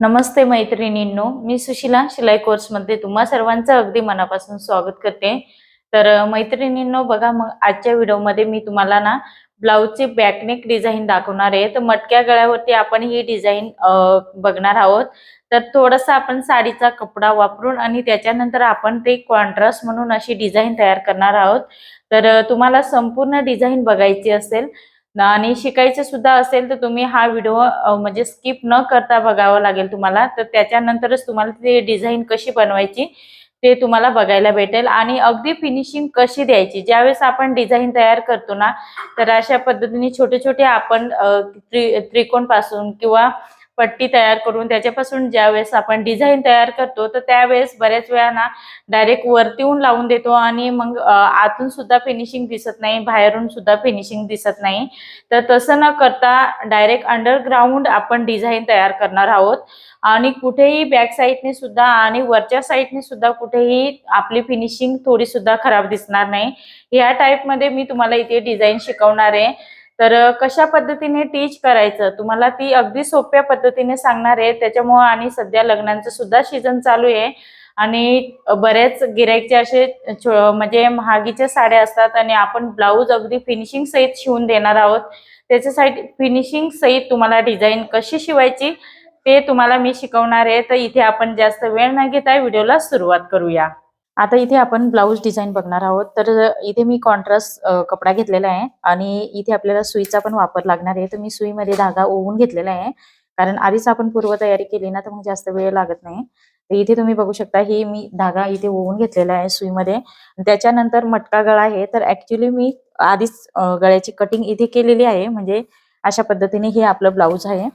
नमस्ते मैत्रिणींनो मी सुशिला शिलाई कोर्समध्ये तुम्हा सर्वांचं अगदी मनापासून स्वागत करते. तर मैत्रिणींनो बघा मग आजच्या व्हिडिओमध्ये मी तुम्हाला ना ब्लाऊजची बॅकनेक डिझाईन दाखवणार आहे. तर मटक्या गळ्यावरती आपण ही डिझाईन बघणार आहोत. तर थोडासा आपण साडीचा कपडा वापरून आणि त्याच्यानंतर आपण ते कॉन्ट्रास्ट म्हणून अशी डिझाईन तयार करणार आहोत. तर तुम्हाला संपूर्ण डिझाईन बघायची असेल आणि शिकायचं सुद्धा असेल तर तुम्ही हा व्हिडिओ म्हणजे स्किप न करता बघावा लागेल तुम्हाला. तर त्याच्यानंतरच तुम्हाला ते डिझाईन कशी बनवायची ते तुम्हाला बघायला भेटेल. आणि अगदी फिनिशिंग कशी द्यायची? ज्यावेळेस आपण डिझाईन तयार करतो ना तर अशा पद्धतीने छोटे छोटे आपण त्रि त्रिकोणपासून किंवा पट्टी तयार करून त्याच्यापासून ज्यावेळेस आपण डिझाईन तयार करतो तर त्यावेळेस बऱ्याच वेळा ना डायरेक्ट वरतीहून लावून देतो आणि मग आतून सुद्धा फिनिशिंग दिसत नाही बाहेरून सुद्धा फिनिशिंग दिसत नाही. तर तसं न करता डायरेक्ट अंडरग्राऊंड आपण डिझाईन तयार करणार आहोत. आणि कुठेही बॅक साईडने सुद्धा आणि वरच्या साईडने सुद्धा कुठेही आपली फिनिशिंग थोडी सुद्धा खराब दिसणार नाही. ह्या टाईपमध्ये मी तुम्हाला इथे डिझाईन शिकवणार आहे. तर कशा पद्धतीने टीच करायचं? तुम्हाला ती अगदी सोप्या पद्धतीने सांगणार आहे. त्याच्यामुळे आणि सध्या लग्नांचं सुद्धा सीझन चालू आहे. आणि बऱ्याच गिरायकचे असे छो- म्हणजे महागीच्या साड्या असतात आणि आपण ब्लाऊज अगदी फिनिशिंग सहित शिवून देणार आहोत. त्याच्यासाठी फिनिशिंग सहित तुम्हाला डिझाईन कशी शिवायची ते तुम्हाला मी शिकवणार आहे. तर इथे आपण जास्त वेळ न घेता व्हिडिओला सुरुवात करूया. आता इथे आपण ब्लाऊज डिझाईन बघणार आहोत. तर इथे मी कॉन्ट्रास्ट कपडा घेतलेला आहे आणि इथे आपल्याला सुईचा पण वापर लागणार आहे. तर मी सुईमध्ये धागा ओवून घेतलेला आहे. कारण आधीच आपण पूर्वतयारी केली ना तर मग जास्त वेळ लागत नाही. तर इथे तुम्ही बघू शकता ही मी धागा इथे ओवून घेतलेला आहे सुईमध्ये. त्याच्यानंतर मटका गळा आहे. तर ऍक्च्युली मी आधीच गळ्याची कटिंग इथे केलेली आहे. म्हणजे अशा पद्धतीने हे आपलं ब्लाऊज आहे.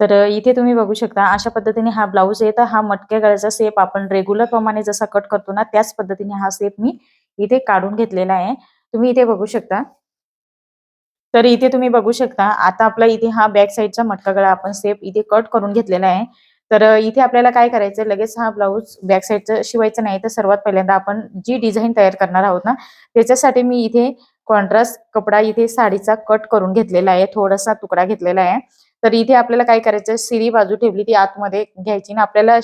तर इथे तुम्ही बघू शकता अशा पद्धतीने हा ब्लाऊज आहे. तर हा मटक्या गळ्याचा सेप आपण रेग्युलर प्रमाणे जसा कट करतो ना त्याच पद्धतीने हा सेप मी इथे काढून घेतलेला आहे. तुम्ही इथे बघू शकता. तर इथे तुम्ही बघू शकता आता आपला इथे हा बॅक साईडचा मटका गळा आपण सेप इथे कट करून घेतलेला आहे. तर इथे आपल्याला काय करायचं लगेच हा ब्लाऊज बॅक साईडचा शिवायचा नाही. तर सर्वात पहिल्यांदा आपण जी डिझाईन तयार करणार आहोत ना त्याच्यासाठी मी इथे कॉन्ट्रास्ट कपडा इथे साडीचा कट करून घेतलेला आहे. थोडासा तुकडा घेतलेला आहे. तर इथे आपल्याला काय करायचं सिरी बाजू ठेवली ती आतमध्ये घ्यायची ना आपल्याला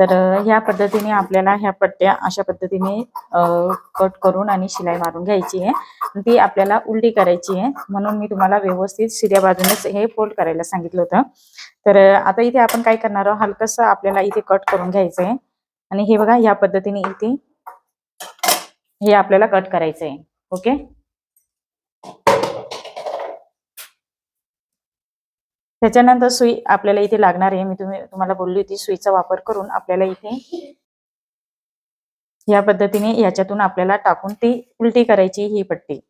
तर ह्या पद्धतीने आपल्याला ह्या पट्ट्या अशा पद्धतीने कट करून आणि शिलाई मारून घ्यायची आहे. ती आपल्याला उलटी करायची आहे. म्हणून मी तुम्हाला व्यवस्थित सिऱ्या बाजूनेच हे फोल्ड करायला सांगितलं होतं. तर आता इथे आपण काय करणार आहोत? हलकस आपल्याला इथे कट करून घ्यायचं आहे. आणि हे बघा ह्या पद्धतीने इथे हे आपल्याला कट करायचं आहे. ओके? त्याच्यानंतर सुई आपल्याला इथे लागणार आहे. मी तुम्ही तुम्हाला बोलली होती सुईचा वापर करून आपल्याला इथे या पद्धतीने याच्यातून आपल्याला टाकून ती उलटी करायची ही पट्टी.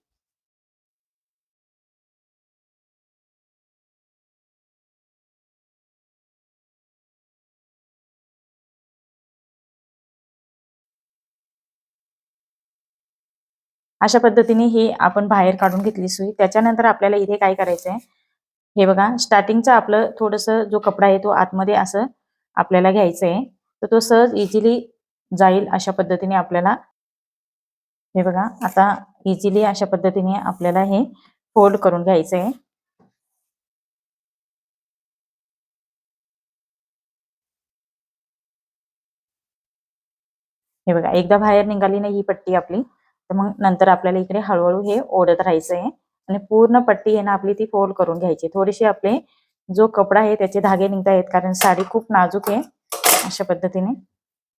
अशा पद्धतीने ही आपण बाहेर काढून घेतली सुई. त्याच्यानंतर आपल्याला इथे काय करायचंय? हे बघा स्टार्टिंगचा आपलं थोडस जो कपडा आहे तो आतमध्ये असं आपल्याला घ्यायचं आहे तर तो सहज इझिली जाईल अशा पद्धतीने आपल्याला. हे बघा आता इझिली अशा पद्धतीने आपल्याला हे फोल्ड करून घ्यायचं आहे हे बघा एकदा बाहेर निघाली नाही ही पट्टी आपली तर मग नंतर आपल्याला इकडे हळूहळू हे ओढत राहायचं आहे आणि पूर्ण पट्टी आहे ना आपली ती फोल्ड करून घ्यायची. थोडीशी आपले जो कपडा आहे त्याचे धागे निघता येत कारण साडी खूप नाजूक आहे अशा पद्धतीने.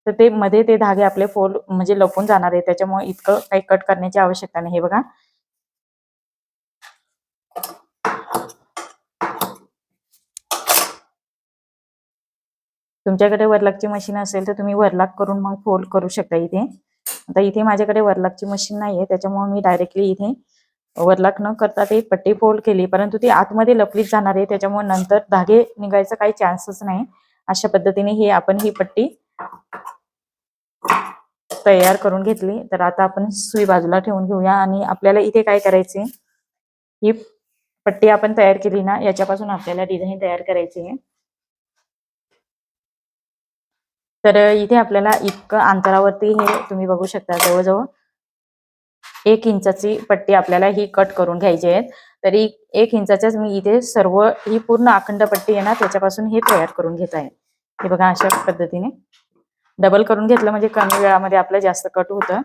तर ते मध्ये ते धागे आपले फोल्ड म्हणजे लपून जाणार आहे. त्याच्यामुळे इतकं काही कट करण्याची आवश्यकता नाही. हे बघा. तुमच्याकडे वरलाकची मशीन असेल तर तुम्ही वरलाक करून मग फोल्ड करू शकता इथे. आता इथे माझ्याकडे वरलाकची मशीन नाहीये. त्याच्यामुळे मी डायरेक्टली इथे वरलाक न करता ते पट्टी फोल्ड केली. परंतु ती आतमध्ये लपलीत जाणार आहे. त्याच्यामुळे नंतर धागे निघायचा काही चान्सच नाही. अशा पद्धतीने ही आपण ही पट्टी तयार करून घेतली. तर आता आपण सुई बाजूला ठेवून घेऊया. आणि आपल्याला इथे काय करायचे ही पट्टी आपण तयार केली ना याच्यापासून आपल्याला डिझाईन तयार करायची आहे. तर इथे आपल्याला इतकं अंतरावरती हे तुम्ही बघू शकता जवळजवळ. एक इंचाची पट्टी आपल्याला ही कट करून घ्यायची आहे. तरी एक इंचाच्याच मी इथे सर्व ही पूर्ण अखंड पट्टी आहे ना त्याच्यापासून हे तयार करून घेत आहे. हे बघा अशा पद्धतीने. डबल करून घेतलं म्हणजे कमी वेळामध्ये आपलं जास्त कट होतं.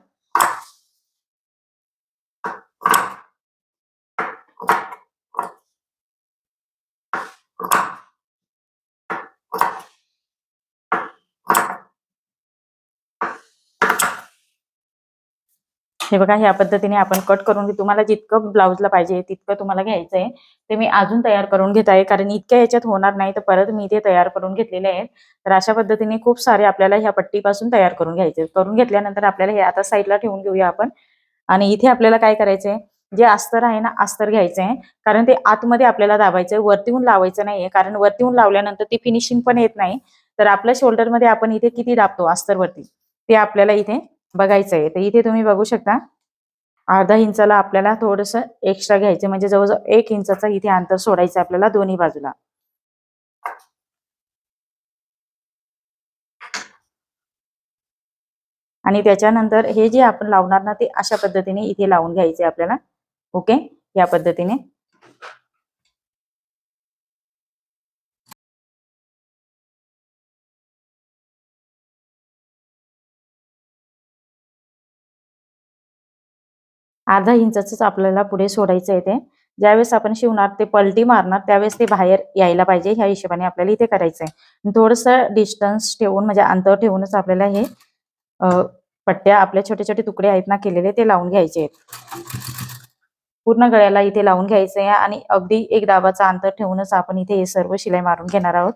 हे बघा ह्या पद्धतीने आपण कट करून तुम्हाला जितकं ब्लाऊजला पाहिजे तितकं तुम्हाला घ्यायचं आहे ते मी अजून तयार करून घेत आहे. कारण इतक्या याच्यात होणार नाही तर परत मी ते तयार करून घेतलेले आहेत. तर अशा पद्धतीने खूप सारे आपल्याला ह्या पट्टीपासून तयार करून घ्यायचे. करून घेतल्यानंतर आपल्याला हे आता साईडला ठेवून घेऊया आपण. आणि इथे आपल्याला काय करायचंय? जे अस्तर आहे ना अस्तर घ्यायचं आहे कारण ते आतमध्ये आपल्याला दाबायचंय. वरतीहून लावायचं नाहीये. कारण वरतीहून लावल्यानंतर ती फिनिशिंग पण येत नाही. तर आपल्या शोल्डरमध्ये आपण इथे किती दाबतो? अस्तरवरती ते आपल्याला इथे बघायचं आहे तर इथे तुम्ही बघू शकता अर्धा इंचाला आपल्याला थोडंसं एक्स्ट्रा घ्यायचं म्हणजे जवळजवळ एक इंचाचा इथे अंतर सोडायचं आपल्याला दोन्ही बाजूला. आणि त्याच्यानंतर हे जे आपण लावणार ना ते अशा पद्धतीने इथे लावून घ्यायचे आपल्याला. ओके? या पद्धतीने. अर्धा इंचच आपल्याला पुढे सोडायचं आहे ते. ज्यावेळेस आपण शिवणार ते पलटी मारणार त्यावेळेस ते बाहेर यायला पाहिजे. ह्या हिशोबाने आपल्याला इथे करायचं आहे. थोडस डिस्टन्स ठेवून म्हणजे अंतर ठेवूनच आपल्याला हे पट्ट्या आपले छोटे छोटे तुकडे आहेत ना केलेले ते लावून घ्यायचे आहेत. पूर्ण गळ्याला इथे लावून घ्यायचं आहे आणि अगदी एक दाबाचा अंतर ठेवूनच आपण इथे हे सर्व शिलाई मारून घेणार आहोत.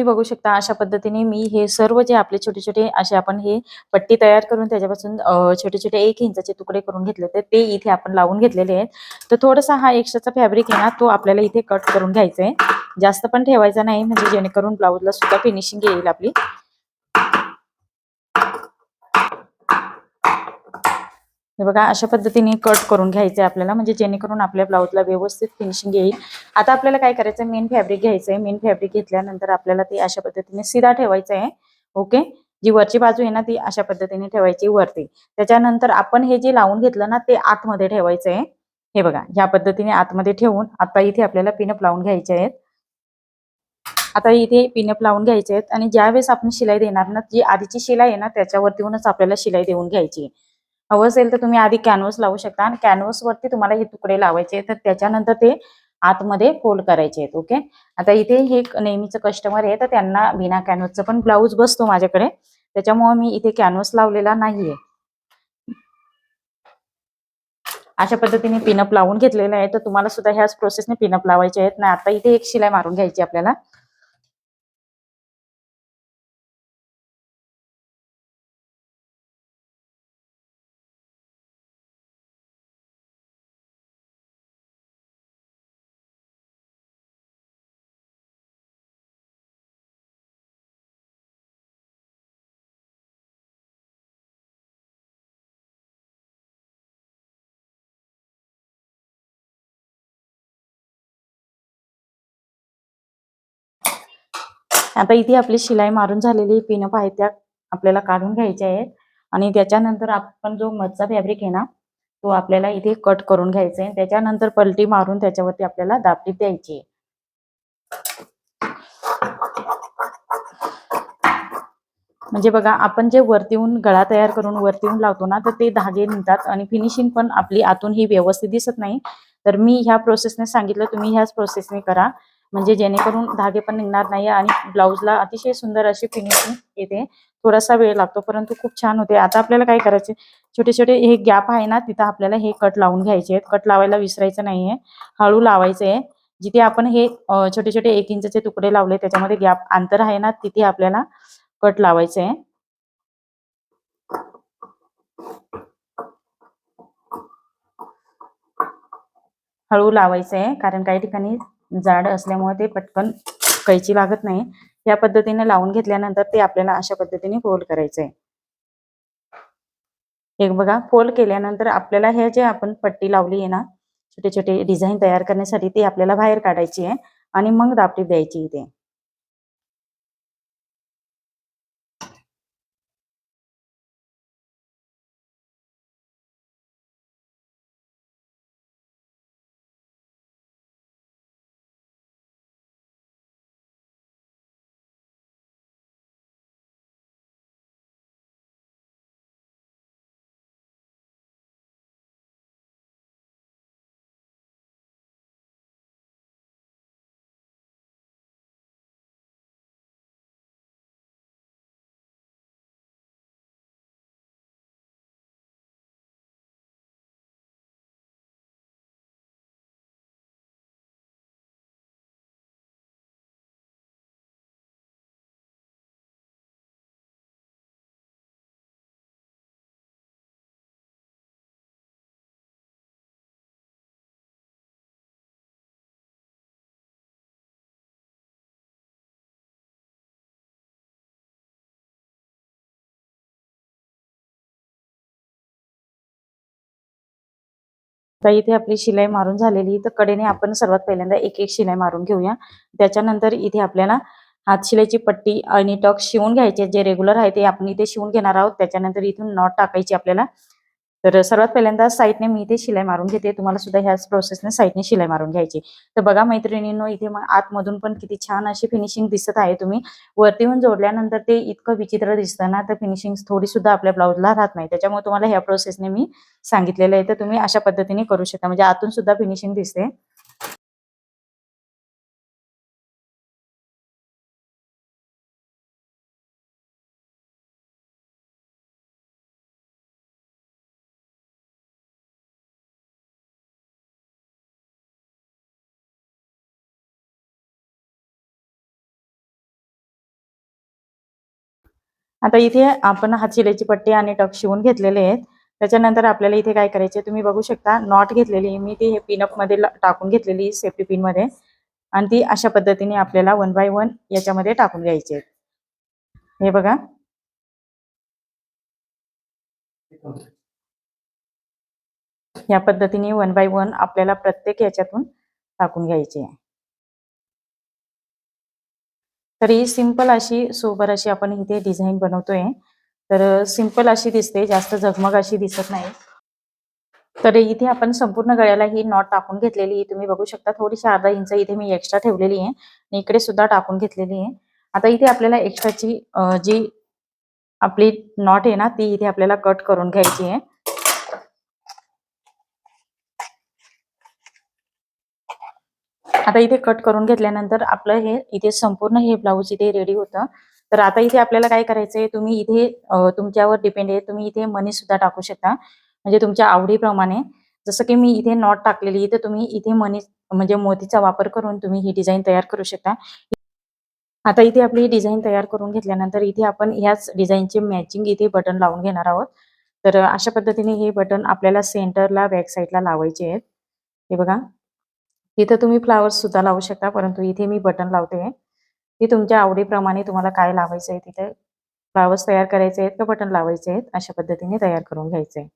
तुम्ही बघू शकता अशा पद्धतीने मी हे सर्व जे आपले छोटे छोटे असे आपण हे पट्टी तयार करून त्याच्यापासून छोटे छोटे एक इंचाचे तुकडे करून घेतले होते ते इथे आपण लावून घेतलेले आहेत. तर थोडासा हा एक्स्ट्राचा फॅब्रिक आहे ना तो आपल्याला इथे कट करून घ्यायचा आहे. जास्त पण ठेवायचा नाही म्हणजे जेणेकरून ब्लाऊजला सुद्धा फिनिशिंग येईल आपली. हे बघा अशा पद्धतीने कट करून घ्यायचंय आपल्याला. म्हणजे जेणेकरून आपल्या ब्लाऊजला व्यवस्थित फिनिशिंग येईल. आता आपल्याला काय करायचं मेन फॅब्रिक घ्यायचंय. मेन फॅब्रिक घेतल्यानंतर आपल्याला ते अशा पद्धतीने सिधा ठेवायचं आहे ओके जी वरची बाजू आहे ना ती अशा पद्धतीने ठेवायची वरती. त्याच्यानंतर आपण हे जे लावून घेतलं ना ते आतमध्ये ठेवायचं आहे हे बघा ह्या पद्धतीने आतमध्ये ठेवून आता इथे आपल्याला पिनअप लावून घ्यायचे आहेत. आता इथे पिनअप लावून घ्यायचे आहेत. आणि ज्यावेळेस आपण शिलाई देणार ना जी आधीची शिलाई आहे ना त्याच्यावरतीहूनच आपल्याला शिलाई देऊन घ्यायची आहे. हवं असेल तर तुम्ही आधी कॅनव्हस लावू शकता. आणि कॅनव्हस वरती तुम्हाला हे तुकडे लावायचे तर त्याच्यानंतर ते आतमध्ये फोल्ड करायचे आहेत. ओके आता इथे हे नेहमीचं कस्टमर आहे. तर त्यांना बिना कॅनव्हसचं पण ब्लाऊज बसतो माझ्याकडे. त्याच्यामुळे मी इथे कॅनव्हस लावलेला नाहीये. अशा पद्धतीने पिनअप लावून घेतलेलं आहे. तर तुम्हाला सुद्धा ह्याच प्रोसेसने पिनअप लावायचे आहेत. ना आता इथे एक शिलाई मारून घ्यायची आपल्याला. आता इथे आपली शिलाई मारून झालेली पिन आहे त्या आपल्याला काढून घ्यायच्या आहेत. आणि त्याच्यानंतर आपण जो मधचा फॅब्रिक आहे ना तो आपल्याला इथे कट करून घ्यायचा आहे. त्याच्यानंतर पलटी मारून त्याच्यावरती आपल्याला दापटी द्यायची आहे. म्हणजे बघा आपण जे वरतीहून गळा तयार करून वरतीहून लावतो ना तर ते धागे निघतात आणि फिनिशिंग पण आपली आतून ही व्यवस्थित दिसत नाही. तर मी ह्या प्रोसेसने सांगितलं तुम्ही ह्याच प्रोसेसने करा. म्हणजे जेणेकरून धागे पण निघणार नाही आणि ब्लाऊजला अतिशय सुंदर अशी फिनिशिंग येते. थोडासा वेळ लागतो परंतु खूप छान होते. आता आपल्याला काय करायचे छोटे छोटे हे गॅप आहे ना तिथं आपल्याला हे कट लावून घ्यायचे आहेत. कट लावायला विसरायचं नाहीये. हळू लावायचं आहे जिथे आपण हे छोटे छोटे एक इंचचे तुकडे लावले त्याच्यामध्ये गॅप अंतर आहे ना तिथे आपल्याला कट लावायचं आहे हळू लावायचं आहे कारण काही ठिकाणी जाड असल्यामुळे ते पटकन कैची लागत नाही. या पद्धतीने लावून घेतल्यानंतर ते आपल्याला अशा पद्धतीने फोल्ड करायचं आहे एक बघा फोल्ड केल्यानंतर आपल्याला हे जे आपण पट्टी लावली आहे ना छोटे छोटे डिझाईन तयार करण्यासाठी ती आपल्याला बाहेर काढायची आहे आणि मग दापटी द्यायची इथे. तर इथे आपली शिलाई मारून झालेली. तर कडेने आपण सर्वात पहिल्यांदा एक एक शिलाई मारून घेऊया. त्याच्यानंतर इथे आपल्याला हात शिलाईची पट्टी आणि टॉक शिवून घ्यायचे. जे रेग्युलर आहे ते आपण इथे शिवून घेणार आहोत. त्याच्यानंतर इथून नॉट टाकायची आपल्याला. तर सर्वात पहिल्यांदा साईडने मी इथे शिलाई मारून घेते. तुम्हाला सुद्धा ह्याच प्रोसेसने साईडने शिलाई मारून घ्यायची. तर बघा मैत्रिणींनो इथे मग आतमधून पण किती छान अशी फिनिशिंग दिसत आहे तुम्ही. वरती होऊन जोडल्यानंतर ते इतकं विचित्र दिसतं ना तर फिनिशिंग थोडी सुद्धा आपल्या ब्लाऊजला राहत नाही. त्याच्यामुळे तुम्हाला ह्या प्रोसेसने मी सांगितलेलं आहे. तर तुम्ही अशा पद्धतीने करू शकता. म्हणजे आतून सुद्धा फिनिशिंग दिसते. आता इथे आपण हात शिलाईची पट्टी आणि टक शिवून घेतलेले आहेत. त्याच्यानंतर आपल्याला इथे काय करायचे तुम्ही बघू शकता नॉट घेतलेली आहे. मी ती पिनअपमध्ये टाकून घेतलेली सेफ्टी पिनमध्ये. आणि ती अशा पद्धतीने आपल्याला वन बाय वन याच्यामध्ये टाकून घ्यायचे हे बघा. या पद्धतीने वन बाय वन आपल्याला प्रत्येक याच्यातून टाकून घ्यायचे आहे. तर ही सिंपल अशी सोबर अशी आपण इथे डिझाईन बनवतोय. तर सिंपल अशी दिसते जास्त झगमग अशी दिसत नाही. तर इथे आपण संपूर्ण गळ्याला ही नॉट टाकून घेतलेली तुम्ही बघू शकता थोडीशी अर्धा इंच इथे मी एक्स्ट्रा ठेवलेली आहे आणि इकडे सुद्धा टाकून घेतलेली आहे. आता इथे आपल्याला एक्स्ट्राची जी आपली नॉट आहे ना ती इथे आपल्याला कट करून घ्यायची आहे. आता इथे कट करून घेतल्यानंतर आपलं हे इथे संपूर्ण हे ब्लाऊज इथे रेडी होतं. तर आता इथे आपल्याला काय करायचंय तुम्ही इथे तुमच्यावर डिपेंड आहे तुम्ही इथे मनी सुद्धा टाकू शकता. म्हणजे तुमच्या आवडीप्रमाणे. जसं की मी इथे नॉट टाकलेली तर तुम्ही इथे मनी म्हणजे मोतीचा वापर करून तुम्ही ही डिझाईन तयार करू शकता. आता इथे आपली डिझाईन तयार करून घेतल्यानंतर इथे आपण ह्याच डिझाईनचे मॅचिंग इथे बटन लावून घेणार आहोत. तर अशा पद्धतीने हे बटन आपल्याला सेंटरला बॅक साईडला लावायचे आहेत. हे बघा. इथं तुम्ही फ्लावर्स सुद्धा लावू शकता परंतु इथे मी बटन लावते. ती तुमच्या आवडीप्रमाणे तुम्हाला काय लावायचं आहे तिथे फ्लावर्स तयार करायचे आहेत का बटन लावायचे आहेत अशा पद्धतीने तयार करून घ्यायचे. आहे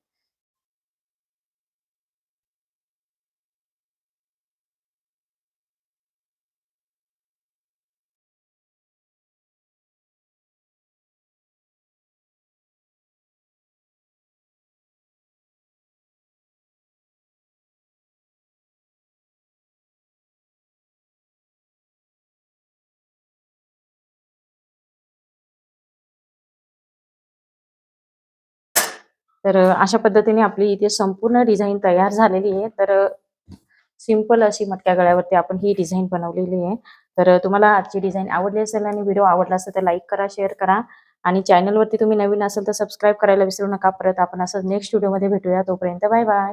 तर अशा पद्धतीने आपली इथे संपूर्ण डिझाईन तयार झालेली आहे. तर सिंपल अशी मटक्या गळ्यावरती आपण ही डिझाईन बनवलेली आहे. तर तुम्हाला आजची डिझाईन आवडली असेल आणि व्हिडिओ आवडला असेल तर लाईक करा शेअर करा आणि चॅनलवरती तुम्ही नवीन असेल तर सबस्क्राईब करायला विसरू नका. परत आपण असं नेक्स्ट व्हिडिओमध्ये भेटूया. तोपर्यंत बाय बाय.